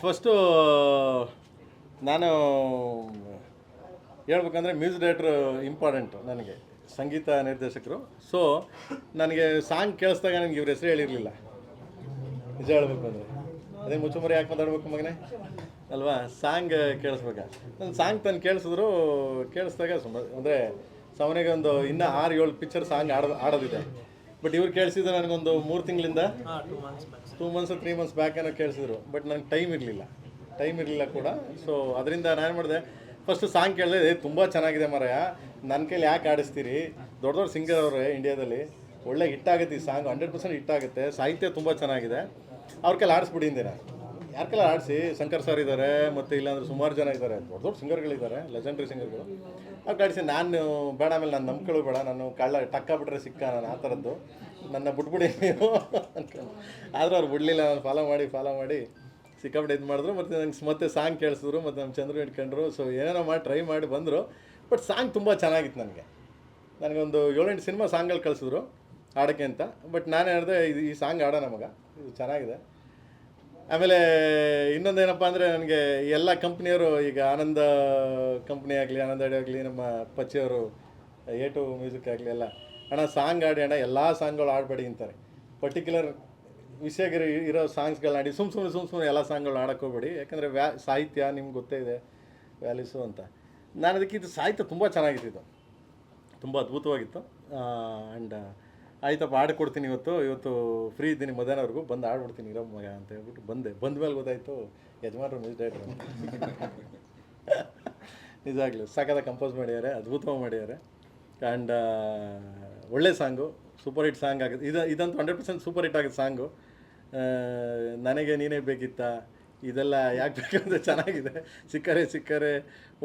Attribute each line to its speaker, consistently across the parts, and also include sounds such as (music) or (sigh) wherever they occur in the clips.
Speaker 1: First ನಾನು ಹೇಳ್ಬೇಕಂದ್ರೆ music director important ನನಗೆ, ಸಂಗೀತ ನಿರ್ದೇಶಕರು. ಸೊ ನನಗೆ ಸಾಂಗ್ ಕೇಳಿಸ್ದಾಗ ನನಗೆ ಇವ್ರ ಹೆಸರು ಹೇಳಿರಲಿಲ್ಲ. ನಿಜ ಹೇಳ್ಬೇಕು ಅಂದರೆ. ಅದೇ ಮುಚ್ಚುಮರಿ ಯಾಕೆ ಮಾತಾಡ್ಬೇಕು ಮಗನೇ? ಅಲ್ವಾ? ಸಾಂಗ್ ಕೇಳಿಸ್ಬೇಕ? ನನ್ನ ಸಾಂಗ್ ತಂದು ಕೇಳಿಸಿದ್ರು, ಕೇಳಿಸ್ದಾಗ ಸುಮ್ಮನೆ ಅಂದರೆ ಸಾಮಾನ್ಯವಾಗಿ ಒಂದು ಇನ್ನೂ ಆರು ಏಳು ಪಿಕ್ಚರ್ ಸಾಂಗ್ ಆಡೋ ಆಡೋದಿದೆ. ಬಟ್ ಇವ್ರು ಕೇಳಿಸಿದ್ರು ನನಗೊಂದು ಮೂರು ತಿಂಗಳಿಂದ two months three months back ಏನೋ ಕೇಳಿಸಿದ್ರು. ಬಟ್ ನನಗೆ ಟೈಮ್ ಇರಲಿಲ್ಲ. ಟೈಮ್ ಇರಲಿಲ್ಲ ಕೂಡ. ಸೊ ಅದರಿಂದ ನಾನು ಮಾಡಿದೆ ಫಸ್ಟ್ ಸಾಂಗ್ ಕೇಳಿದೆ ತುಂಬ ಚೆನ್ನಾಗಿದೆ ಮರಯ. ನನ್ನ ಕೈಲಿ ಯಾಕೆ ಆಡಿಸ್ತೀರಿ? ದೊಡ್ಡ ದೊಡ್ಡ ಸಿಂಗರ್ ಅವರೇ ಇಂಡಿಯಾದಲ್ಲಿ ಒಳ್ಳೆ ಹಿಟ್ ಆಗುತ್ತೆ ಈ ಸಾಂಗ್ ಹಂಡ್ರೆಡ್ ಪರ್ಸೆಂಟ್ ಹಿಟ್ ಆಗುತ್ತೆ. ಸಾಹಿತ್ಯ ತುಂಬ ಚೆನ್ನಾಗಿದೆ. ಅವ್ರ ಕೈಲಿ ಆಡಿಸ್ಬಿಡಿ ನಾನು. ಯಾರ ಕೈಲಿ ಆಡಿಸಿ? ಶಂಕರ್ ಸರ್ ಇದ್ದಾರೆ ಮತ್ತು ಇಲ್ಲಾಂದ್ರೆ ಸುಮಾರು ಜನ ಇದ್ದಾರೆ ದೊಡ್ಡ ದೊಡ್ಡ ಸಿಂಗರ್ಗಳಿದ್ದಾರೆ ಲೆಜೆಂಡ್ರಿ ಸಿಂಗರ್ಗಳು. ಅವ್ರು ಆಡಿಸಿ ನಾನು ಬೇಡ, ಆಮೇಲೆ ನಾನು ನಂಬ್ಕೊಳ್ಳೋ ಬೇಡ. ನಾನು ಕಳ್ಳ ಟಕ್ಕ ಬಿಟ್ಟರೆ ಸಿಕ್ಕ ನಾನು ಆ ಥರದ್ದು. ನನ್ನ ಬಿಟ್ಬಿಡಿ ನೀವು ಅನ್ಕೊಂಡು ಆದರೂ ಅವ್ರು ಬಿಡಲಿಲ್ಲ, ನಾನು ಫಾಲೋ ಮಾಡಿ ಫಾಲೋ ಮಾಡಿ ಸಿಕ್ಕಾಪಟ್ಟೆ ಇದು ಮಾಡಿದ್ರು. ಮತ್ತು ನಂಗೆ ಮತ್ತೆ ಸಾಂಗ್ ಕೇಳಿಸಿದ್ರು, ಮತ್ತು ನಮ್ಮ ಚಂದ್ರು ಇಟ್ಕೊಂಡ್ರು ಸೊ ಏನೇನೋ ಮಾಡಿ ಟ್ರೈ ಮಾಡಿ ಬಂದರು. ಬಟ್ ಸಾಂಗ್ ತುಂಬ ಚೆನ್ನಾಗಿತ್ತು ನನಗೆ. ನನಗೊಂದು ಏಳೆಂಟು ಸಿನಿಮಾ ಸಾಂಗ್ಗಳು ಕಳಿಸಿದ್ರು ಆಡೋಕ್ಕೆ ಅಂತ. ಬಟ್ ನಾನು ಹೇಳಿದೆ, ಇದು ಈ ಸಾಂಗ್ ಆಡೋಣ ನಮಗೆ. ಇದು ಚೆನ್ನಾಗಿದೆ. ಆಮೇಲೆ ಇನ್ನೊಂದೇನಪ್ಪ ಅಂದರೆ ನನಗೆ ಎಲ್ಲ ಕಂಪ್ನಿಯವರು, ಈಗ ಆನಂದ ಕಂಪ್ನಿ ಆಗಲಿ, ಆನಂದ ಅಡಿ ಆಗಲಿ, ನಮ್ಮ ಪಚ್ಚಿಯವರು ಎ ಟು ಮ್ಯೂಸಿಕ್ ಆಗಲಿ ಎಲ್ಲ, ಅಣ್ಣ ಸಾಂಗ್ ಆಡಿ ಅಣ್ಣ ಎಲ್ಲ ಸಾಂಗ್ಗಳು ಆಡಬೇಡಿ ಅಂತಾರೆ. ಪರ್ಟಿಕ್ಯುಲರ್ ವಿಷಯಗಳು ಇರೋ ಸಾಂಗ್ಸ್ಗಳನ್ನ ಆಡಿ ಸುಮ್ಮ ಸುಮ್ಮನೆ ಸುಮ್ಮ ಸುಮ್ಮನೆ ಎಲ್ಲ ಸಾಂಗ್ಗಳು ಆಡಕ್ಕೆ ಹೋಗ್ಬೇಡಿ. ಯಾಕಂದರೆ ವ್ಯಾ ಸಾಹಿತ್ಯ ನಿಮ್ಗೆ ಗೊತ್ತೇ ಇದೆ ವ್ಯಾಲ್ಯೂಸು ಅಂತ. ನಾನು ಅದಕ್ಕೆ ಇದು ಸಾಹಿತ್ಯ ತುಂಬ ಚೆನ್ನಾಗಿತ್ತು ಇದು. ತುಂಬ ಅದ್ಭುತವಾಗಿತ್ತು. ಆ್ಯಂಡ್ ಆಯ್ತಪ್ಪ ಆಡ್ಕೊಡ್ತೀನಿ ಇವತ್ತು. ಇವತ್ತು ಫ್ರೀ ಇದ್ದೀನಿ ಮಧ್ಯಾಹ್ನವರೆಗೂ. ಬಂದು ಆಡ್ಬಿಡ್ತೀನಿ ಇರೋ ಮಗ ಅಂತ ಹೇಳ್ಬಿಟ್ಟು ಬಂದೆ. ಬಂದ ಮೇಲೆ ಗೊತ್ತಾಯಿತು ಯಜಮಾನ್ರು ಮಿಸ್ ನಿಜಾಗ್ಲೂ ಸಕದ ಕಂಪೋಸ್ ಮಾಡಿದ್ದಾರೆ ಅದ್ಭುತವಾಗಿ ಮಾಡಿದ್ದಾರೆ. ಆ್ಯಂಡ್ ಒಳ್ಳೆ ಸಾಂಗು ಸೂಪರ್ ಹಿಟ್ ಸಾಂಗ್ ಆಗುತ್ತೆ. ಇದು ಇದಂತೂ ಹಂಡ್ರೆಡ್ ಪರ್ಸೆಂಟ್ ಸೂಪರ್ ಹಿಟ್ ಆಗುತ್ತೆ ಸಾಂಗು. ನನಗೆ ನೀನೇ ಬೇಕಿತ್ತಾ? ಇದೆಲ್ಲ ಯಾಕೆ ಬೇಕಂದ್ರೆ ಚೆನ್ನಾಗಿದೆ. ಸಿಕ್ಕರೆ ಸಿಕ್ಕರೆ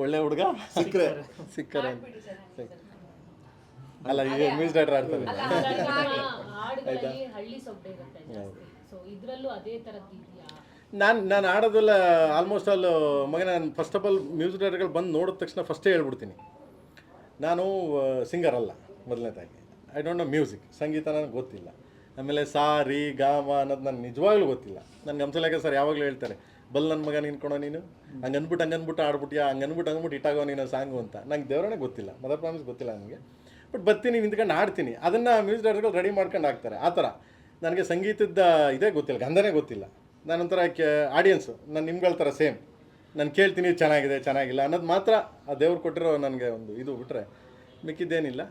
Speaker 1: ಒಳ್ಳೆ ಹುಡುಗ. ಸಿಕ್ಕರೆ. ಸಿಕ್ಕರೆ ಅಂತ. ಅಲ್ಲ ಈಗ ಮ್ಯೂಸಿಕ್ ಡೈರೆಕ್ಟರ್ ಆಡ್ತಾರೆ
Speaker 2: ಹಾಡುಗಳಲ್ಲಿ ಹಳ್ಳಿ ಸೊಗಡೆ ಇರುತ್ತೆ ಜಾಸ್ತಿ. ಸೊ ಇದ್ರಲ್ಲೂ ಅದೇ ತರದ್ದು ಇದೆಯಾ?
Speaker 1: ನಾನು ನಾನು ಆಡೋದೆಲ್ಲ ಆಲ್ಮೋಸ್ಟ್ ಆಲ್ ಮಗ ನಾನು ಫಸ್ಟ್ ಆಫ್ ಆಲ್ ಮ್ಯೂಸಿಕ್ ಡೈರೆಕ್ಟರ್ಗಳು ಬಂದು ನೋಡಿದ ತಕ್ಷಣ ಫಸ್ಟೇ ಹೇಳ್ಬಿಡ್ತೀನಿ. ನಾನು ಸಿಂಗರ್ ಅಲ್ಲ ಮೊದಲನೇದಾಗಿ ಐ ಡೋಂಟ್ ನೋ ಮ್ಯೂಸಿಕ್ ಸಂಗೀತ ನನಗೆ ಗೊತ್ತಿಲ್ಲ. ಆಮೇಲೆ ಸಾ ರೀ ಗಾಮ ಮ ಅನ್ನೋದು ನನಗೆ ನಿಜವಾಗ್ಲೂ ಗೊತ್ತಿಲ್ಲ. ನನ್ನ ಅಂಶಲೇಖ ಸರ್ ಯಾವಾಗಲೂ ಹೇಳ್ತಾರೆ ಬಲ್ ನನ್ನ ಮಗ ನಿನ್ಕೊಳೋ ನೀನು? ಹಂಗೆ ಅಂದ್ಬಿಟ್ಟು ಹಂಗೆ ಅಂದ್ಬಿಟ್ಟು ಆಡ್ಬಿಟ್ಯಾ ಹಂಗೆ ಅಂದ್ಬಿಟ್ಟು ಅಂದ್ಬಿಟ್ಟು ಇಟ್ಟಾಗೋ ನೀನು ಸಾಂಗು ಅಂತ. ನಂಗೆ ದೇವರೇ ಗೊತ್ತಿಲ್ಲ. ಮದರ್ ಪ್ರಾಮಿಸ್ ಗೊತ್ತಿಲ್ಲ ನನಗೆ. ಬಟ್ ಬರ್ತೀನಿ ನಿಂತ್ಕೊಂಡು ಆಡ್ತೀನಿ. ಅದನ್ನು ಮ್ಯೂಸಿಕ್ ಡೈರೆಕ್ಟರ್ಗಳು ರೆಡಿ ಮಾಡ್ಕೊಂಡು ಹಾಕ್ತಾರೆ. ಆ ಥರ. ನನಗೆ ಸಂಗೀತದ ಇದೇ ಗೊತ್ತಿಲ್ಲ ಗಂಧನೇ ಗೊತ್ತಿಲ್ಲ. ನಾನೊಂಥರ ಕೆ ಆಡಿಯನ್ಸು ನಾನು ನಿಮ್ಗಳ ಥರ ಸೇಮ್ ನಾನು ಕೇಳ್ತೀನಿ ಚೆನ್ನಾಗಿದೆ ಚೆನ್ನಾಗಿಲ್ಲ ಅನ್ನೋದು ಮಾತ್ರ ಆ ದೇವ್ರು ಕೊಟ್ಟಿರೋ ನನಗೆ ಒಂದು ಇದು ಬಿಟ್ಟರೆ ಮಿಕ್ಕಿದ್ದೇನಿಲ್ಲ.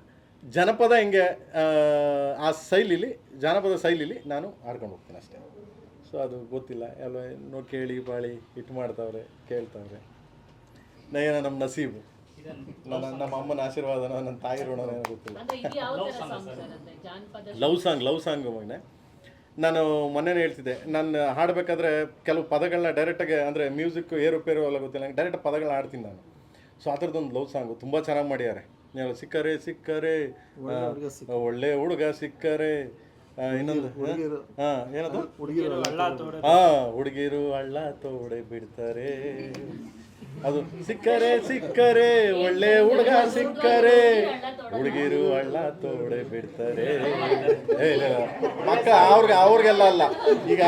Speaker 1: ಜನಪದ ಹಿಂಗೆ ಆ, ಶೈಲಿಲಿ ಜಾನಪದ ಶೈಲಿಲಿ ನಾನು ಆಡ್ಕೊಂಡು ಹೋಗ್ತೀನಿ ಅಷ್ಟೇ. ಸೊ ಅದು ಗೊತ್ತಿಲ್ಲ. ಎಲ್ಲ ಕೇಳಿ ಬಾಳಿ ಹಿಟ್ ಮಾಡ್ತಾವ್ರೆ ಕೇಳ್ತಾವ್ರೆ. ನಯನ ನಮ್ಮ ನಸೀಬು. ನಮ್ಮ ಅಮ್ಮನ ಆಶೀರ್ವಾದನೋ ನನ್ನ ತಾಯಿ ಗೊತ್ತಿಲ್ಲ.
Speaker 2: ಯಾವ ತರ ಸಾಂಗ್ ಸರ್ ಜಾನಪದ
Speaker 1: ಲವ್ ಸಾಂಗ್ ಲವ್ ಸಾಂಗ್ ಮಗನೆ. ನಾನು ಮೊನ್ನೆ ಹೇಳ್ತಿದ್ದೆ ನಾನು ಹಾಡಬೇಕಾದ್ರೆ ಕೆಲವು ಪದಗಳನ್ನ ಡೈರೆಕ್ಟಾಗಿ ಅಂದರೆ ಮ್ಯೂಸಿಕ್ ಏರುಪೇರು ಎಲ್ಲ ಗೊತ್ತಿಲ್ಲ ನಂಗೆ ಡೈರೆಕ್ಟ್ ಪದಗಳನ್ನ ಆಡ್ತೀನಿ ನಾನು. ಸೊ ಆ ಥರದ್ದೊಂದು ಲವ್ ಸಾಂಗು ತುಂಬ ಚೆನ್ನಾಗಿ ಮಾಡ್ಯಾರೆ ನೀವು ಸಿಕ್ಕರೆ ಸಿಕ್ಕರೆ ಒಳ್ಳೆ ಹುಡುಗ ಸಿಕ್ಕರೆ. ಇನ್ನೊಂದು ಹಾಂ? ಏನದು? ಹಾಂ ಹುಡುಗಿರು ಹಳ್ಳ ತೋಡೆ ಬಿಡ್ತಾರೆ. ಅದು ಸಿಕ್ಕರೆ ಸಿಕ್ಕರೆ, ಒಳ್ಳೆ ಹುಡುಗ ಸಿಕ್ಕರೆ. ಹುಡುಗಿರು ಹಳ್ಳ ತೋಡೆ ಬಿಡ್ತಾರೆ. ಮಕ್ಕಳ ಅವ್ರಿಗೆ, ಅವ್ರಿಗೆಲ್ಲ ಅಲ್ಲ. ಈಗ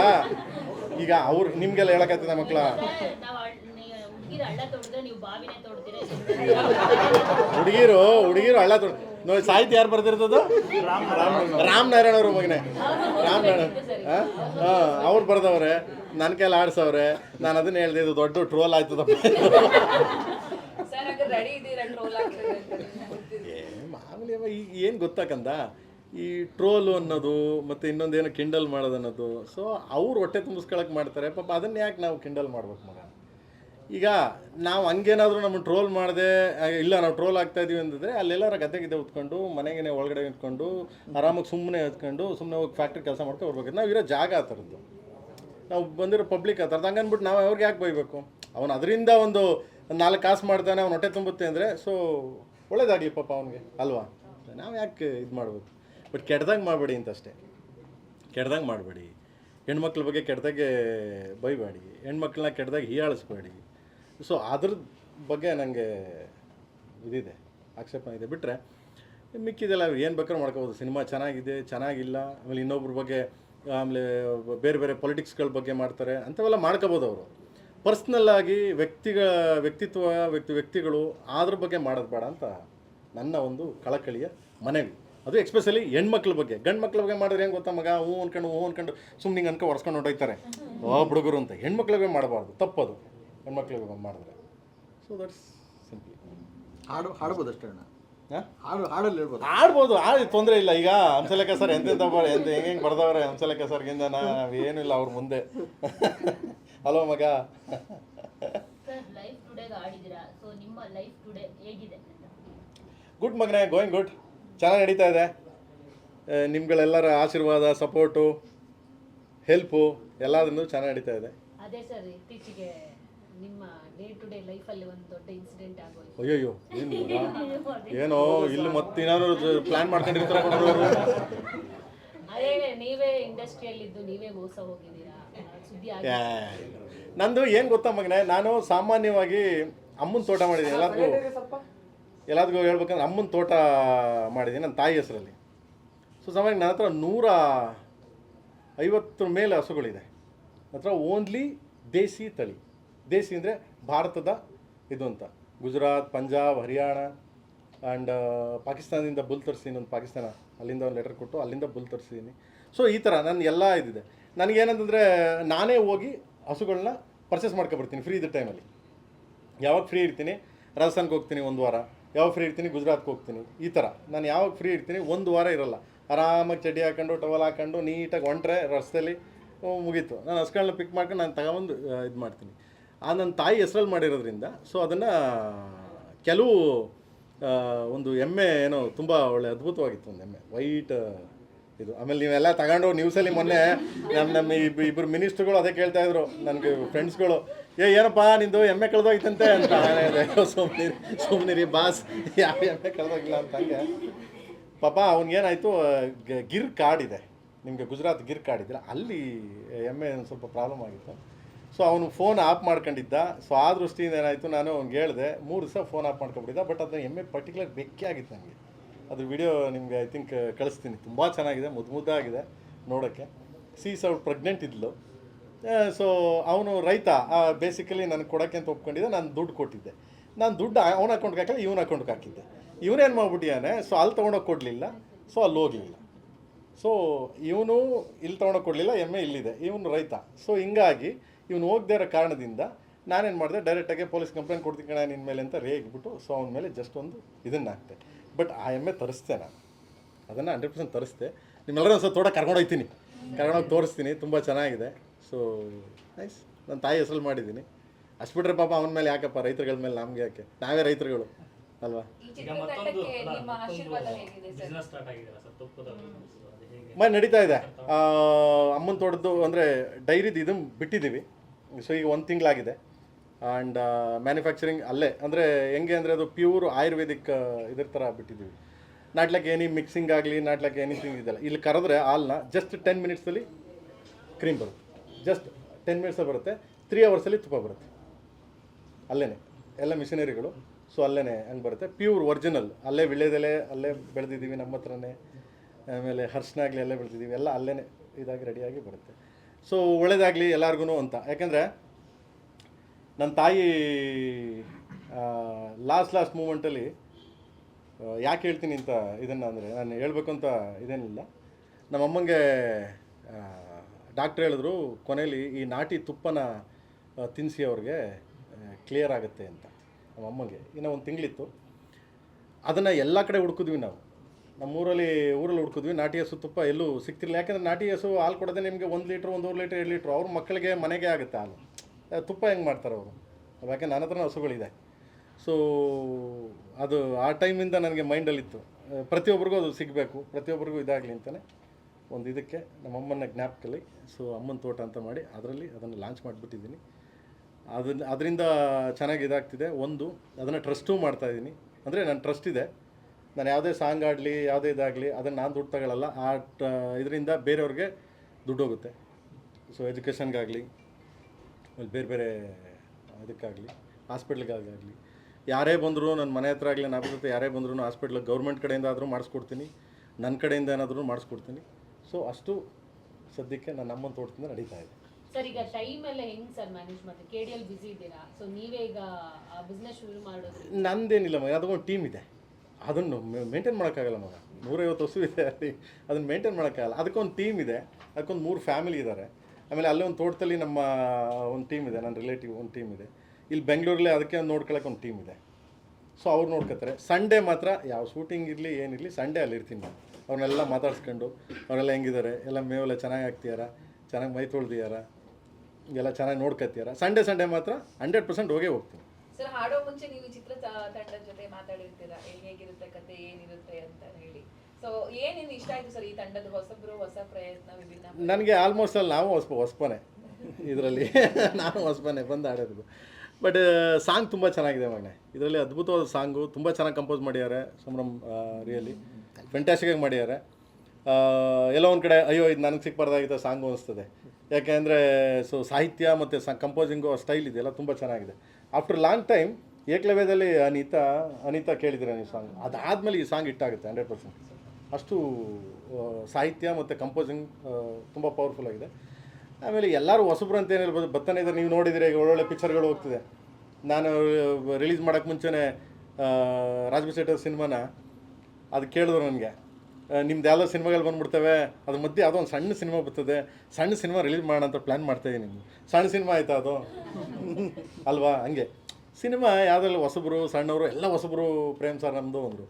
Speaker 1: ಈಗ ಅವ್ರು, ನಿಮ್ಗೆಲ್ಲ ಹೇಳಕತ್ತಿದ ಮಕ್ಕಳ
Speaker 2: ಹುಡುಗಿರ
Speaker 1: ಹುಡುಗಿರು ಹುಡುಗಿರು ಹಳ್ಳ ತೊಡ್ ನೋಡಿ ಸಾಹಿತ್ಯ ಯಾರು ಬರ್ದಿರ್ತದ ರಾಮ್ ನಾರಾಯಣ ಅವ್ರ ಮಗನೆ. ರಾಮ್ ನಾರಾಯಣ ಹಾಂ ಅವ್ರು ಬರ್ದವ್ರೆ ನನ್ನ ಕೈಲಿ ಆಡ್ಸವ್ರೆ ನಾನು ಅದನ್ನ ಹೇಳ್ದೆ ಇದು ದೊಡ್ಡ ಟ್ರೋಲ್ ಆಯ್ತದಪ್ಪ. ಮಾಮೂಲಿ ಅವ ಈಗ ಏನು ಗೊತ್ತಾಕಂದ? ಈ ಟ್ರೋಲು ಅನ್ನೋದು ಮತ್ತು ಇನ್ನೊಂದೇನು ಕಿಂಡಲ್ ಮಾಡೋದು ಅನ್ನೋದು ಸೊ ಅವ್ರು ಹೊಟ್ಟೆ ತುಂಬಿಸ್ಕೊಳಕ್ಕೆ ಮಾಡ್ತಾರೆ. ಪಾಪ ಅದನ್ನ ಯಾಕೆ ನಾವು ಕಿಂಡಲ್ ಮಾಡ್ಬೇಕು ಮಗ? ಈಗ ನಾವು ಹಂಗೇನಾದರೂ ನಮ್ಮನ್ನು ಟ್ರೋಲ್ ಮಾಡಿದೆ ಇಲ್ಲ ನಾವು ಟ್ರೋಲ್ ಆಗ್ತಾ ಇದೀವಿ ಅಂತಂದರೆ ಅಲ್ಲೆಲ್ಲರ ಗದ್ದೆ ಗಿದ್ದೆ ಉತ್ಕೊಂಡು, ಮನೆಗೇನೆ ಒಳಗಡೆ ಇಟ್ಕೊಂಡು ಆರಾಮಾಗಿ ಸುಮ್ಮನೆ ಎತ್ಕೊಂಡು ಸುಮ್ಮನೆ ಹೋಗಿ ಫ್ಯಾಕ್ಟ್ರಿ ಕೆಲಸ ಮಾಡ್ಕೊಂಡು ಬರ್ಬೇಕು ನಾವು ಇರೋ ಜಾಗ ಆ ಥರದ್ದು. ನಾವು ಬಂದಿರೋ ಪಬ್ಲಿಕ್ ಆ ಥರದ್ದು. ಹಂಗನ್ಬಿಟ್ಟು ನಾವು ಅವ್ರಿಗೆ ಯಾಕೆ ಬೈಬೇಕು? ಅವನು ಅದರಿಂದ ಒಂದು ನಾಲ್ಕು ಕಾಸು ಮಾಡ್ತಾನೆ, ಅವ್ನು ಹೊಟ್ಟೆ ತುಂಬುತ್ತೆ ಅಂದರೆ ಸೊ ಒಳ್ಳೇದಾಗಲಿ ಪಾಪ ಅವನಿಗೆ, ಅಲ್ವಾ? ನಾವು ಯಾಕೆ ಇದು ಮಾಡಬೇಕು? ಬಟ್ ಕೆಟ್ಟದಾಗ ಮಾಡಬೇಡಿ ಅಂತ ಅಷ್ಟೇ ಕೆಟ್ಟದಾಗ ಮಾಡಬೇಡಿ. ಹೆಣ್ಮಕ್ಳ ಬಗ್ಗೆ ಕೆಟ್ಟದಾಗೆ ಬೈಬೇಡಿ. ಹೆಣ್ಮಕ್ಳನ್ನ ಕೆಟ್ಟದಾಗ ಹೀಯಾಳಿಸ್ಬೇಡಿ. ಸೊ ಅದ್ರ ಬಗ್ಗೆ ನನಗೆ ಇದಿದೆ ಆಕ್ಷೇಪ ಇದೆ. ಬಿಟ್ಟರೆ ಮಿಕ್ಕಿದೆಲ್ಲ ಏನು ಬೇಕಾದ್ರೂ ಮಾಡ್ಕೋಬೋದು. ಸಿನಿಮಾ ಚೆನ್ನಾಗಿದೆ ಚೆನ್ನಾಗಿಲ್ಲ ಆಮೇಲೆ ಇನ್ನೊಬ್ರ ಬಗ್ಗೆ ಆಮೇಲೆ ಬೇರೆ ಬೇರೆ ಪೊಲಿಟಿಕ್ಸ್ಗಳ ಬಗ್ಗೆ ಮಾಡ್ತಾರೆ ಅಂಥವೆಲ್ಲ ಮಾಡ್ಕೋಬೋದು ಅವರು. ಪರ್ಸ್ನಲ್ ಆಗಿ ವ್ಯಕ್ತಿಗಳ ವ್ಯಕ್ತಿತ್ವ ವ್ಯಕ್ತಿ ವ್ಯಕ್ತಿಗಳು ಅದ್ರ ಬಗ್ಗೆ ಮಾಡೋದು ಬೇಡ ಅಂತ ನನ್ನ ಒಂದು ಕಳಕಳಿಯ ಮನವಿ. ಅದು ಎಕ್ಸ್ಪೆಷಲಿ ಹೆಣ್ಮಕ್ಳ ಬಗ್ಗೆ. ಗಂಡು ಮಕ್ಳ ಬಗ್ಗೆ ಮಾಡಿದ್ರೆ ಹೆಂಗೆ ಗೊತ್ತಾ ಮಗ? ಹ್ಞೂ ಅನ್ಕೊಂಡು ಹ್ಞೂ ಅನ್ಕೊಂಡು. ಸುಮ್ಮನೆ ಹಿಂಗೆ ಅನ್ಕೊಂಡು ಹೊಡ್ಸ್ಕೊಂಡು ಹೊಡೋಯ್ತಾರೆ ಓ ಹುಡುಗರು ಅಂತ. ಹೆಣ್ಮಕ್ಳಿಗೆ ಮಾಡಬಾರ್ದು. ತಪ್ಪದು. ಹೆಣ್ಮಕ್ಳಿಗೆ ಮಾಡಿದ್ರೆ. ಸೊ ದಟ್ಸ್ ಸಿಂಪ್ಲಿ
Speaker 3: ಹಾಡು ಹಾಡ್ಬೋದು ಅಷ್ಟೇ ಅಣ್ಣ. ಹಾಡು ಹಾಡಲ್ಲಿ ಹೇಳ್ಬೋದು.
Speaker 1: ಆಡ್ಬೋದು ಆಡಿ ತೊಂದರೆ ಇಲ್ಲ. ಈಗ ಹಂಸಲೇಖ ಸರ್ ಎಂತೆಂಥ ಬರ ಎಂತ ಹೆಂಗೆ ಹೆಂಗೆ ಬರ್ದವ್ರೆ ಹಂಸಲೇಖ ಸರ್ಗಿಂದ ನಾವೇನಿಲ್ಲ ಅವ್ರ ಮುಂದೆ. ಹಲೋ ಮಗ.
Speaker 4: ಸರ್ ಲೈಫ್ ಟುಡೇಗೆ ಆಡಿದ್ದೀರಾ? ಸೊ ನಿಮ್ಮ ಲೈಫ್ ಟುಡೇ ಹೇಗಿದೆ?
Speaker 1: ಗುಡ್ ಮಗನೇ ಗೋಯಿಂಗ್ ಗುಡ್ ಚೆನ್ನಾಗಿ ನಡೀತಾ ಇದೆ. ನಿಮ್ಗಳೆಲ್ಲರ ಆಶೀರ್ವಾದ ಸಪೋರ್ಟು ಹೆಲ್ಪು ಎಲ್ಲದನ್ನು ಚೆನ್ನಾಗಿ ನಡೀತಾ ಇದೆ.
Speaker 2: ಅದೇ ಸರ್ ಇತ್ತೀಚೆಗೆ ನಿಮ್ಮ ಡೇ ಟು ಡೇ ಲೈಫಲ್ಲಿ ಒಂದು ದೊಡ್ಡ ಇನ್ಸಿಡೆಂಟ್ ಆಗೋಯ್ತು.
Speaker 1: ಅಯ್ಯಯ್ಯೋ ಏನು? (laughs) ಏನೋ ಇಲ್ಲಿ ಮತ್ತೇನಾದ್ರು ಪ್ಲಾನ್ ಮಾಡ್ಕೊಂಡಿರ್ತಾರೆ.
Speaker 2: ಅದೇ ನೀವೇ ಇಂಡಸ್ಟ್ರಿಯಲ್ಲಿದ್ದು ನೀವೇ ಮೋಸ ಹೋಗಿದ್ದೀರಾ? ಸುದ್ದಿ ಆಗಿ
Speaker 1: ನಂದು ಏನು ಗೊತ್ತಾ ಮಗನೆ ನಾನು ಸಾಮಾನ್ಯವಾಗಿ ಅಮ್ಮನ ತೋಟ ಮಾಡಿದ್ದೀನಿ. ಎಲ್ಲರಿಗೂ ಎಲ್ಲರಿಗೂ ಹೇಳ್ಬೇಕಂದ್ರೆ ಅಮ್ಮನ ತೋಟ ಮಾಡಿದ್ದೀನಿ ನನ್ನ ತಾಯಿ ಹೆಸರಲ್ಲಿ. ಸೊ ಸಾಮಾನ್ಯ ನನ್ನ ಹತ್ರ ನೂರ ಐವತ್ತರ ಮೇಲೆ ಹಸುಗಳಿದೆ. ನನ್ನ ಹತ್ರ ಓನ್ಲಿ ದೇಸಿ ತಳಿ. ದೇಸಿ ಅಂದರೆ ಭಾರತದ ಇದು ಅಂತ. ಗುಜರಾತ್, ಪಂಜಾಬ್, ಹರಿಯಾಣ ಆ್ಯಂಡ್ ಪಾಕಿಸ್ತಾನದಿಂದ ಬುಲ್ ತರಿಸಿದ್ದೀನಿ ಒಂದು ಪಾಕಿಸ್ತಾನ. ಅಲ್ಲಿಂದ ಒಂದು ಲೆಟರ್ ಕೊಟ್ಟು ಅಲ್ಲಿಂದ ಬುಲ್ ತರಿಸಿದ್ದೀನಿ ಸೊ ಈ ಥರ ನನ್ನ ಎಲ್ಲ ಇದಿದೆ. ನನಗೇನಂತಂದರೆ ನಾನೇ ಹೋಗಿ ಹಸುಗಳನ್ನ ಪರ್ಚೇಸ್ ಮಾಡ್ಕೊಬರ್ತೀನಿ ಫ್ರೀ ಇದ್ದ ಟೈಮಲ್ಲಿ ಯಾವಾಗ ಫ್ರೀ ಇರ್ತೀನಿ? ರಾಜಸ್ಥಾನ್ಗೆ ಹೋಗ್ತೀನಿ ಒಂದು ವಾರ. ಯಾವಾಗ ಫ್ರೀ ಇರ್ತೀನಿ? ಗುಜರಾತ್ಗೆ ಹೋಗ್ತೀನಿ. ಈ ಥರ ನಾನು ಯಾವಾಗ ಫ್ರೀ ಇರ್ತೀನಿ? ಒಂದು ವಾರ ಇರೋಲ್ಲ. ಆರಾಮಾಗಿ ಚಡ್ಡಿ ಹಾಕೊಂಡು ಟವಲ್ ಹಾಕೊಂಡು ನೀಟಾಗಿ ಹೊಂಟ್ರೆ ರಸ್ತೆಯಲ್ಲಿ ಮುಗೀತು. ನಾನು ಹಸುಗಳನ್ನ ಪಿಕ್ ಮಾಡ್ಕೊಂಡು ನಾನು ತಗೊಂಬಂದು ಇದು ಮಾಡ್ತೀನಿ. ಆ ನನ್ನ ತಾಯಿ ಹೆಸ್ರಲ್ಲಿ ಮಾಡಿರೋದ್ರಿಂದ ಸೊ ಅದನ್ನು ಕೆಲವು ಒಂದು ಎಮ್ಮೆ ಏನೋ ತುಂಬ ಒಳ್ಳೆ ಅದ್ಭುತವಾಗಿತ್ತು ಒಂದು ಎಮ್ಮೆ ವೈಟ್ ಇದು. ಆಮೇಲೆ ನೀವೆಲ್ಲ ತಗೊಂಡು ನ್ಯೂಸಲ್ಲಿ ಮೊನ್ನೆ ನಮ್ಮ ನಮ್ಮ ಇಬ್ ಇಬ್ಬರು ಮಿನಿಸ್ಟ್ರುಗಳು ಅದೇ ಕೇಳ್ತಾ ಇದ್ರು, ನನಗೆ ಫ್ರೆಂಡ್ಸ್ಗಳು ಏ, ಏನಪ್ಪ ನಿಂದು ಎಮ್ಮೆ ಕಳೆದೋಯ್ತಂತೆ? ಅಂತ. (laughs) ಸೋಮನಿರಿ ಸೋಮನಿರಿ ಬಾಸ್, ಯಾವ ಎಮ್ಮೆ ಕಳೆದೋಗಿಲ್ಲ? ಅಂತ ಹಂಗೆ. ಪಾಪ ಅವ್ನಿಗೇನಾಯಿತು ಗಿರ್ ಕಾಡಿದೆ ನಿಮಗೆ ಗುಜರಾತ್ ಗಿರ್ ಕಾಡಿದ್ರೆ ಅಲ್ಲಿ ಎಮ್ಮೆ ಸ್ವಲ್ಪ ಪ್ರಾಬ್ಲಮ್ ಆಗಿತ್ತು. ಸೊ ಅವನು ಫೋನ್ ಆಫ್ ಮಾಡ್ಕೊಂಡಿದ್ದ. ಸೊ ಆ ದೃಷ್ಟಿಯಿಂದ ಏನಾಯಿತು, ನಾನು ಅವ್ನಿಗೆ ಹೇಳಿದೆ, ಮೂರು ದಿವಸ ಫೋನ್ ಆಫ್ ಮಾಡ್ಕೊಂಡ್ಬಿಟ್ಟಿದ್ದ ಬಟ್ ಅದನ್ನ ಎಮ್ಮೆ ಪರ್ಟಿಕ್ಯುಲರ್ ಬೆಕ್ಕಿ ಆಗಿತ್ತು ನನಗೆ. ಅದು ವಿಡಿಯೋ ನಿಮಗೆ ಐ ಥಿಂಕ್ ಕಳಿಸ್ತೀನಿ. ತುಂಬ ಚೆನ್ನಾಗಿದೆ ಮುದ್ದು ಮುದ್ದಾಗಿದೆ ನೋಡೋಕ್ಕೆ. ಸೀಸ್ ಅವ್ಳು ಪ್ರೆಗ್ನೆಂಟ್ ಇದ್ಲು. ಸೊ ಅವನು ರೈತ ಬೇಸಿಕಲಿ ನನಗೆ ಕೊಡೋಕ್ಕೆ ಅಂತ ಒಪ್ಕೊಂಡಿದ್ದೆ, ನಾನು ದುಡ್ಡು ಕೊಟ್ಟಿದ್ದೆ. ನಾನು ದುಡ್ಡು ಅವನ ಅಕೌಂಟ್ಗೆ ಹಾಕಿಲ್ಲ, ಇವನ ಅಕೌಂಟ್ಗೆ ಹಾಕಿದ್ದೆ. ಇವನೇನು ಮಾಡ್ಬಿಟ್ಟಿಯಾನೆ ಸೊ ಅಲ್ಲಿ ತೊಗೊಂಡೋಗಿ ಕೊಡಲಿಲ್ಲ. ಸೊ ಅಲ್ಲಿ ಹೋಗಲಿಲ್ಲ. ಸೊ ಇವನು ಇಲ್ಲಿ ತೊಗೊಂಡೋಗಿ ಕೊಡಲಿಲ್ಲ, ಎಮ್ಮೆ ಇಲ್ಲಿದೆ. ಇವನು ರೈತ. ಸೊ ಹಿಂಗಾಗಿ ಇವನು ಹೋಗದೇ ಇರೋ ಕಾರಣದಿಂದ ನಾನೇನು ಮಾಡಿದೆ ಡೈರೆಕ್ಟಾಗಿ ಪೊಲೀಸ್ ಕಂಪ್ಲೇಂಟ್ ಕೊಡ್ತೀನಿ ಕಣ ನಿನ್ನ ಮೇಲೆ ಅಂತ ರೇಗ್ಬಿಟ್ಟು ಸೊ ಅವನ ಮೇಲೆ ಜಸ್ಟ್ ಒಂದು ಇದನ್ನು ಹಾಕ್ತೆ ಬಟ್ ಆ ಎಮ್ಮೆ ತರಿಸ್ತೆ ನಾನು. ಅದನ್ನು ಹಂಡ್ರೆಡ್ ಪರ್ಸೆಂಟ್ ತರಿಸ್ತೆ. ನಿಮ್ಮೆಲ್ಲರೂ ಒಂದು ತೋಟ ಕರ್ಕೊಂಡೋಗ್ತೀನಿ ಕರ್ಕೊಂಡೋಗಿ ತೋರಿಸ್ತೀನಿ, ತುಂಬ ಚೆನ್ನಾಗಿದೆ. ಸೊ ನೈಸ್ ನನ್ನ ತಾಯಿ ಹೆಸರು ಮಾಡಿದ್ದೀನಿ. ಅಷ್ಟು ಬಿಟ್ರೆ ಪಾಪ ಅವನ ಮೇಲೆ ಯಾಕಪ್ಪ? ರೈತರುಗಳ ಮೇಲೆ ನಮಗೆ ಯಾಕೆ? ನಾವೇ ರೈತರುಗಳು, ಅಲ್ವಾ? ಮ, ನಡೀತಾ ಇದೆ. ಅಮ್ಮನ ತೋಟದ್ದು ಅಂದರೆ ಡೈರಿದು ಇದನ್ನು ಬಿಟ್ಟಿದ್ದೀವಿ. ಸೊ ಈಗ ಒಂದು ತಿಂಗಳಾಗಿದೆ. ಆ್ಯಂಡ್ ಮ್ಯಾನುಫ್ಯಾಕ್ಚರಿಂಗ್ ಅಲ್ಲೇ. ಅಂದರೆ ಹೆಂಗೆ ಅಂದರೆ ಅದು ಪ್ಯೂರ್ ಆಯುರ್ವೇದಿಕ್ ಇದ್ರ ಥರ ಬಿಟ್ಟಿದ್ದೀವಿ. ನಾಟ್ಲಕ್ಕೆ ಏನಿ ಮಿಕ್ಸಿಂಗ್ ಆಗಲಿ ನಾಟ್ಲಕ್ಕೆ ಎನಿಥಿಂಗ್ ಇದೆಲ್ಲ. ಇಲ್ಲಿ ಕರೆದ್ರೆ ಹಾಲನ್ನ ಜಸ್ಟ್ ಟೆನ್ ಮಿನಿಟ್ಸಲ್ಲಿ ಕ್ರೀಮ್ ಬರುತ್ತೆ. ಜಸ್ಟ್ ಟೆನ್ ಮಿನಿಟ್ಸಲ್ಲಿ ಬರುತ್ತೆ. ತ್ರೀ ಅವರ್ಸಲ್ಲಿ ತುಪ್ಪ ಬರುತ್ತೆ. ಅಲ್ಲೇ ಎಲ್ಲ ಮಿಷನರಿಗಳು. ಸೊ ಅಲ್ಲೇ ಹಂಗೆ ಬರುತ್ತೆ. ಪ್ಯೂರ್ ಒರಿಜಿನಲ್ ಅಲ್ಲೇ ವಿಳ್ಯದೆಲೆ, ಅಲ್ಲೇ ಬೆಳೆದಿದ್ದೀವಿ ನಮ್ಮ ಹತ್ರನೇ. ಆಮೇಲೆ ಹರ್ಷನಾಗಲಿ ಎಲ್ಲ ಬಿಡ್ತಿದ್ದೀವಿ ಎಲ್ಲ ಅಲ್ಲೇ ಇದಾಗಿ ರೆಡಿಯಾಗಿ ಬರುತ್ತೆ. ಸೊ ಒಳ್ಳೇದಾಗಲಿ ಎಲ್ಲರಿಗೂ ಅಂತ. ಯಾಕೆಂದರೆ ನನ್ನ ತಾಯಿ ಲಾಸ್ಟ್ ಲಾಸ್ಟ್ ಮೂಮೆಂಟಲ್ಲಿ ಯಾಕೆ ಹೇಳ್ತೀನಿ ಅಂತ ಇದನ್ನು ಅಂದರೆ ನಾನು ಹೇಳಬೇಕು ಅಂತ ಇದೇನಿಲ್ಲ. ನಮ್ಮಮ್ಮಂಗೆ ಡಾಕ್ಟ್ರ್ ಹೇಳಿದ್ರು ಕೊನೆಯಲ್ಲಿ ಈ ನಾಟಿ ತುಪ್ಪನ ತಿನ್ನಿಸಿ ಅವ್ರಿಗೆ ಕ್ಲಿಯರ್ ಆಗುತ್ತೆ ಅಂತ ನಮ್ಮಮ್ಮಗೆ. ಇನ್ನೂ ಒಂದು ತಿಂಗಳಿತ್ತು. ಅದನ್ನು ಎಲ್ಲ ಕಡೆ ಹುಡುಕಿದ್ವಿ ನಾವು. ನಮ್ಮೂರಲ್ಲಿ ಊರಲ್ಲಿ ಹುಡ್ಕಿದ್ವಿ. ನಾಟಿ ಹಸು ತುಪ್ಪ ಎಲ್ಲೂ ಸಿಗ್ತಿರಲಿಲ್ಲ. ಯಾಕಂದರೆ ನಾಟಿ ಹಸು ಹಾಲು ಕೊಡೋದೇ ನಿಮಗೆ ಒಂದು ಲೀಟ್ರ್, ಒಂದೂವರೆ ಲೀಟ್ರ್, ಎರಡು ಲೀಟ್ರ್ ಅವ್ರ ಮಕ್ಕಳಿಗೆ ಮನೆಗೆ ಆಗುತ್ತೆ ಹಾಲು. ತುಪ್ಪ ಹೆಂಗೆ ಮಾಡ್ತಾರೆ ಅವರು? ಯಾಕೆ ನನ್ನ ಹತ್ರ ಹಸುಗಳಿದೆ. ಸೊ, ಅದು ಆ ಟೈಮಿಂದ ನನಗೆ ಮೈಂಡಲ್ಲಿತ್ತು. ಪ್ರತಿಯೊಬ್ಬರಿಗೂ ಅದು ಸಿಗಬೇಕು. ಪ್ರತಿಯೊಬ್ಬರಿಗೂ ಇದಾಗಲಿ ಅಂತಲೇ ಒಂದು ಇದಕ್ಕೆ ನಮ್ಮಮ್ಮನ ಜ್ಞಾಪಕಲ್ಲಿ ಸೊ, ಅಮ್ಮನ ತೋಟ ಅಂತ ಮಾಡಿ ಅದರಲ್ಲಿ ಅದನ್ನು ಲಾಂಚ್ ಮಾಡಿಬಿಟ್ಟಿದ್ದೀನಿ. ಅದನ್ನ ಅದರಿಂದ ಚೆನ್ನಾಗಿ ಇದಾಗ್ತಿದೆ. ಒಂದು, ಅದನ್ನು ಟ್ರಸ್ಟೂ ಮಾಡ್ತಾಯಿದ್ದೀನಿ ಅಂದರೆ ನನ್ನ ಟ್ರಸ್ಟ್ ಇದೆ. ನಾನು ಯಾವುದೇ ಸಾಂಗ್ ಆಡಲಿ ಯಾವುದೇ ಇದಾಗಲಿ ಅದನ್ನು ನಾನು ದುಡ್ಡು ತಗೊಳ್ಳಲ್ಲ ಆ ಇದರಿಂದ ಬೇರೆಯವ್ರಿಗೆ ದುಡ್ಡು ಹೋಗುತ್ತೆ. ಸೊ ಎಜುಕೇಷನ್ಗಾಗಲಿ ಆಮೇಲೆ ಬೇರೆ ಬೇರೆ ಇದಕ್ಕಾಗಲಿ ಹಾಸ್ಪಿಟ್ಲಿಗಾಗಲಿ ಯಾರೇ ಬಂದರೂ ನನ್ನ ಮನೆ ಹತ್ರ ಆಗಲಿ ನನ್ನ ಜೊತೆ ಯಾರೇ ಬಂದರೂ ಹಾಸ್ಪಿಟ್ಲಿಗೆ ಗೌರ್ಮೆಂಟ್ ಕಡೆಯಿಂದ ಆದರೂ ಮಾಡಿಸ್ಕೊಡ್ತೀನಿ. ನನ್ನ ಕಡೆಯಿಂದ ಏನಾದರೂ ಮಾಡಿಸ್ಕೊಡ್ತೀನಿ. ಸೊ ಅಷ್ಟು ಸದ್ಯಕ್ಕೆ ನನ್ನ ಅಮ್ಮನ ತೋಟದಿಂದ ನಡೀತಾ ಇದೆ.
Speaker 2: ಸರ್ ಈಗ ಟೈಮ್ ಎಲ್ಲ ಹೆಂಗ್ ಸರ್ ಮ್ಯಾನೇಜ್ ಮಾಡ್ತೀವಿ ಕೆ ಡಿ ಎಲ್ ಬಿಸಿ ಇದ್ದೀರಾ? ಸೊ ನೀವೇ ಈಗ ಬಿಸ್ನೆಸ್ ಶುರು ಮಾಡೋದು
Speaker 1: ನಂದೇನಿಲ್ಲ ಮಗ ಅದಕ್ಕೊಂದು ಟೀಮ್ ಇದೆ. ಅದನ್ನು ಮೇಂಟೈನ್ ಮಾಡೋಕ್ಕಾಗಲ್ಲ ಮಗ. ನೂರೈವತ್ತು ಹಸು ಇದೆ ಅಲ್ಲಿ. ಅದನ್ನು ಮೇಂಟೈನ್ ಮಾಡೋಕ್ಕಾಗಲ್ಲ. ಅದಕ್ಕೊಂದು ಟೀಮ್ ಇದೆ. ಅದಕ್ಕೊಂದು ಮೂರು ಫ್ಯಾಮಿಲಿ ಇದ್ದಾರೆ ಆಮೇಲೆ ಅಲ್ಲೇ ಒಂದು ತೋಟದಲ್ಲಿ ನಮ್ಮ, ಒಂದು ಟೀಮ್ ಇದೆ. ನನ್ನ ರಿಲೇಟಿವ್ ಒಂದು ಟೀಮ್ ಇದೆ. ಇಲ್ಲಿ ಬೆಂಗಳೂರಲ್ಲಿ ಅದಕ್ಕೆ ಒಂದು ನೋಡ್ಕೊಳಕ್ಕೆ ಒಂದು ಟೀಮ್ ಇದೆ. ಸೊ ಅವ್ರು ನೋಡ್ಕೋತಾರೆ. ಸಂಡೇ ಮಾತ್ರ ಯಾವ ಶೂಟಿಂಗ್ ಇರಲಿ ಏನಿರಲಿ ಸಂಡೇ ಅಲ್ಲಿ ಇರ್ತೀನಿ ನಾನು. ಅವ್ರನ್ನೆಲ್ಲ ಮಾತಾಡ್ಸ್ಕೊಂಡು, ಅವರೆಲ್ಲ ಹೆಂಗಿದ್ದಾರೆ? ಎಲ್ಲ ಮೇವೆಲ್ಲ ಚೆನ್ನಾಗಿ ಹಾಕ್ತಿಯಾರ? ಚೆನ್ನಾಗಿ ಮೈ ತೊಳ್ದಿಯಾರ? ಎಲ್ಲ ಚೆನ್ನಾಗಿ ನೋಡ್ಕೊತೀಯಾರ? ಸಂಡೇ ಸಂಡೇ ಮಾತ್ರ ಹಂಡ್ರೆಡ್ ಪರ್ಸೆಂಟ್ ಹೋಗೇ ಹೋಗ್ತೀನಿ.
Speaker 5: ಸರ್, ಹಾಡೋ ಮುಂಚೆ ನೀವು ಚಿತ್ರ ತಂಡದ ಜೊತೆ ಮಾತಾಡಿರ್ತೀರಾ? ಹೇಗಿರುತ್ತೆ ಕತೆ, ಏನಿರುತ್ತೆ ಅಂತ ಹೇಳಿ. ಸೊ ಇಷ್ಟ ಆಯ್ತು ಸರ್ ಈ ತಂಡದ ಹೊಸಬ್ರು, ಹೊಸ ಪ್ರಯತ್ನ, ವಿಭಿನ್ನ
Speaker 1: ನನಗೆ ಆಲ್ಮೋಸ್ಟ್ ಅಲ್ಲಿ ನಾವು ಹೊಸ, ಹೊಸಪನೆ ಇದರಲ್ಲಿ. (laughs) ನಾನು ಹೊಸಪನೆ ಬಂದು ಆಡೋದು ಬಟ್ ಸಾಂಗ್ ತುಂಬ ಚೆನ್ನಾಗಿದೆ ಮಗನೆ. ಇದರಲ್ಲಿ ಅದ್ಭುತವಾದ ಸಾಂಗು ತುಂಬ ಚೆನ್ನಾಗಿ ಕಂಪೋಸ್ ಮಾಡಿದ್ದಾರೆ ಸಂಭ್ರಮ್ ರಿಯಲಿ. ಫೆಂಟಾಸ್ಟಿಕಾಗಿ ಮಾಡಿದ್ದಾರೆ. ಎಲ್ಲ ಒಂದು ಕಡೆ, ಅಯ್ಯೋ, ಇದು ನನಗೆ ಸಿಕ್ಬಾರ್ದಾಗಿದ್ದ ಸಾಂಗು ಅನಿಸ್ತದೆ. ಯಾಕೆಂದರೆ ಸೊ ಸಾಹಿತ್ಯ ಮತ್ತು ಸಾ ಕಂಪೋಸಿಂಗು ಸ್ಟೈಲ್ ಇದೆಯಲ್ಲ, ತುಂಬ ಚೆನ್ನಾಗಿದೆ. ಆಫ್ಟರ್ ಲಾಂಗ್ ಟೈಮ್ ಏಕಲವ್ಯದಲ್ಲಿ ಅನಿತಾ ಅನಿತಾ ಕೇಳಿದ್ದೀರ ನೀವು ಸಾಂಗ್ ಅದಾದಮೇಲೆ ಈ ಸಾಂಗ್ ಇಟ್ಟಾಗುತ್ತೆ ಹಂಡ್ರೆಡ್ ಪರ್ಸೆಂಟ್ ಅಷ್ಟು ಸಾಹಿತ್ಯ ಮತ್ತು ಕಂಪೋಸಿಂಗ್ ತುಂಬ ಪವರ್ಫುಲ್ ಆಗಿದೆ. ಆಮೇಲೆ ಎಲ್ಲರೂ ಹೊಸಬ್ರು ಅಂತ ಏನು ಹೇಳ್ಬೋದು ಬರ್ತಾನೆ ಇದ್ದಾರೆ ನೀವು ನೋಡಿದರೆ, ಈಗ ಒಳ್ಳೊಳ್ಳೆ ಪಿಕ್ಚರ್ಗಳು ಹೋಗ್ತಿದೆ. ನಾನು ರಿಲೀಸ್ ಮಾಡೋಕ್ಕೆ ಮುಂಚೆನೇ ರಾಜ್ಬಿ ಸಿನಿಮಾನ ಅದು ಕೇಳಿದ್ರು ನನಗೆ. ನಿಮ್ದು ಯಾವುದೋ ಸಿನಿಮಾಗಳು ಬಂದ್ಬಿಡ್ತವೆ. ಅದ್ರ ಮಧ್ಯೆ ಯಾವುದೋ ಒಂದು ಸಣ್ಣ ಸಿನಿಮಾ ಬರ್ತದೆ. ಸಣ್ಣ ಸಿನಿಮಾ ರಿಲೀಸ್ ಮಾಡೋಣ ಅಂತ ಪ್ಲ್ಯಾನ್ ಮಾಡ್ತಾಯಿದ್ದೀನಿ ಸಣ್ಣ ಸಿನಿಮಾ ಆಯ್ತಾ ಅದು? (laughs) ಅಲ್ವಾ? ಹಂಗೆ. ಸಿನಿಮಾ ಯಾವುದ್ರಲ್ಲಿ ಹೊಸಬ್ರು, ಸಣ್ಣವರು, ಎಲ್ಲ ಹೊಸಬ್ರು ಪ್ರೇಮ್ ಸರ್ ನಮ್ಮದು ಒಂದು.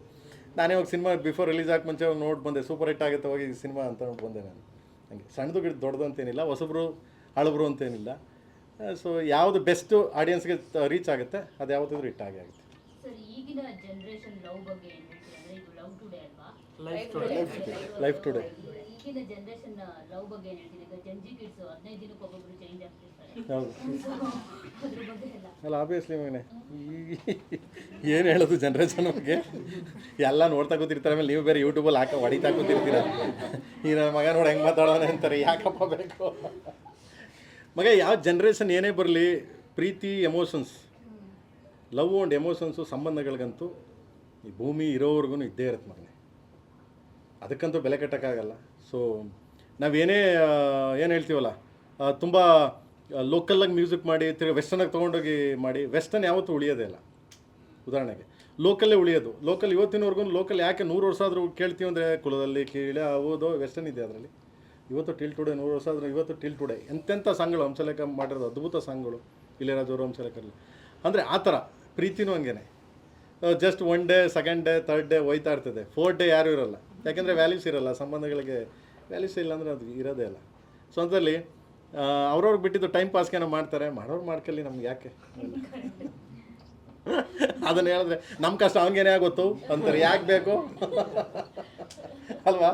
Speaker 1: ನಾನೇ ಹೋಗಿ ಸಿನಿಮಾ ಬಿಫೋರ್ ರಿಲೀಸ್ ಆಗಿ ಮುಂಚೆ ನೋಡಿ ಬಂದೆ. ಸೂಪರ್ ಹಿಟ್ ಆಗುತ್ತೆ ಹೋಗಿ ಈ ಸಿನಿಮಾ ಅಂತ ಬಂದೆ ನಾನು. ಹಂಗೆ. ಸಣ್ಣದು ಗಿಡ ದೊಡ್ಡದು ಅಂತೇನಿಲ್ಲ, ಹೊಸಬ್ರು, ಹಳಬ್ರು ಅಂತೇನಿಲ್ಲ. ಸೊ ಯಾವುದು ಬೆಸ್ಟು ಆಡಿಯನ್ಸ್ಗೆ ರೀಚ್ ಆಗುತ್ತೆ ಅದು ಯಾವತ್ತಿದ್ರು ಹಿಟ್ ಆಗಿ ಆಗುತ್ತೆ. ಲೈಫ್ ಟುಡೇ
Speaker 4: ಈಗಿನ ಜನರೇಷನ್ ಲವ್ ಬಗ್ಗೆ ಏನು ಹೇಳ್ತೀರಿ ಈಗ ಜಂಜಿ ಕಿಡ್ಸ್ ಹದಿನೈದು ದಿನಕ್ಕೆ ಒಬ್ಬೊಬ್ರು ಚೇಂಜ್ ಆಗ್ತಿರ್ತಾರೆ.
Speaker 1: ಹೌದು.
Speaker 4: So, ಅದ್ರ ಬಗ್ಗೆ ಎಲ್ಲ
Speaker 1: ಅಲ್ಲ ಆಬ್ವಿಯಸ್ಲಿ ಮಗನೆ ಏನು ಹೇಳೋದು ಜನ್ರೇಷನ್ ಬಗ್ಗೆ ಎಲ್ಲ ನೋಡ್ತಾ ಕೂತಿರ್ತಾರೆ ಆಮೇಲೆ ನೀವು ಬೇರೆ ಯೂಟ್ಯೂಬಲ್ಲಿ ಹಾಕ ಹೊಡಿತಾ ಕೂತಿರ್ತೀರ? ಈ ನನ್ನ ಮಗ ನೋಡಿ ಹೆಂಗೆ ಮಾತಾಡೋಣ ಅಂತಾರೆ ಯಾಕಪ್ಪ ಬೇಕು? ಮಗ ಯಾವ ಜನ್ರೇಷನ್ ಏನೇ ಬರಲಿ ಪ್ರೀತಿ ಎಮೋಷನ್ಸ್ ಲವ್ ಆ್ಯಂಡ್ ಎಮೋಷನ್ಸು ಸಂಬಂಧಗಳಿಗಂತೂ ಈ ಭೂಮಿ ಇರೋವರೆಗೂ ಇದ್ದೇ ಇರುತ್ತೆ ಮಗನೆ. ಅದಕ್ಕಂತೂ ಬೆಲೆ ಕಟ್ಟೋಕ್ಕಾಗಲ್ಲ. ಸೊ ನಾವೇನೇ ಏನು ಹೇಳ್ತೀವಲ್ಲ ತುಂಬ ಲೋಕಲ್ಲಾಗಿ ಮ್ಯೂಸಿಕ್ ಮಾಡಿ, ತಿರ್ಗಿ ವೆಸ್ಟರ್ನಾಗಿ ತೊಗೊಂಡೋಗಿ ಮಾಡಿ ವೆಸ್ಟರ್ನ್ ಯಾವತ್ತೂ ಉಳಿಯೋದೇ ಇಲ್ಲ. ಉದಾಹರಣೆಗೆ ಲೋಕಲ್ಲೇ ಉಳಿಯೋದು. ಲೋಕಲ್ ಇವತ್ತಿನವರೆಗೂ ಲೋಕಲ್ ಯಾಕೆ ನೂರು ವರ್ಷ ಆದರೂ ಕೇಳ್ತೀವಿ ಅಂದರೆ, ಕುಲದಲ್ಲಿ ಕೀಳೆ ಓದೋ ವೆಸ್ಟರ್ನ್ ಇದೆ ಅದರಲ್ಲಿ. ಇವತ್ತು ಟಿಲ್ ಟುಡೇ ನೂರು ವರ್ಷ ಆದರೂ ಇವತ್ತು ಟಿಲ್ ಟುಡೇ ಎಂತೆಂಥ ಸಾಂಗ್ಗಳು, ಹಂಸಲೇಖ ಮಾಡಿರೋದು ಅದ್ಭುತ ಸಾಂಗ್ಗಳು ಇಳೆಯರಾಜವರು ಹಂಸಲೇಖರಲ್ಲಿ ಅಂದರೆ ಆ ಥರ, ಪ್ರೀತಿನೂ ಹಂಗೇನೆ. Just one day second day third day ಹೋಯ್ತಾ ಇರ್ತದೆ. ಫೋರ್ತ್ ಡೇ ಯಾರೂ ಇರಲ್ಲ. ಯಾಕೆಂದರೆ ವ್ಯಾಲ್ಯೂಸ್ ಇರಲ್ಲ, ಸಂಬಂಧಗಳಿಗೆ ವ್ಯಾಲ್ಯೂಸ್ ಇಲ್ಲ ಅಂದರೆ ಅದು ಇರೋದೇ ಇಲ್ಲ ಸೊ ಅಂಥದ್ರಲ್ಲಿ ಅವ್ರವ್ರಿಗೆ ಬಿಟ್ಟಿದ್ದು ಟೈಮ್ ಪಾಸ್ಗೇನೋ ಮಾಡ್ತಾರೆ, ಮಾಡೋರು ಮಾಡ್ಕಲ್ಲಿ ನಮ್ಗೆ ಯಾಕೆ? ಅದನ್ನು ಹೇಳಿದ್ರೆ ನಮ್ಮ ಕಷ್ಟ ಅವ್ನಿಗೇನೇ ಗೊತ್ತು ಅಂತಾರೆ, ಯಾಕೆ ಬೇಕು? ಅಲ್ವಾ?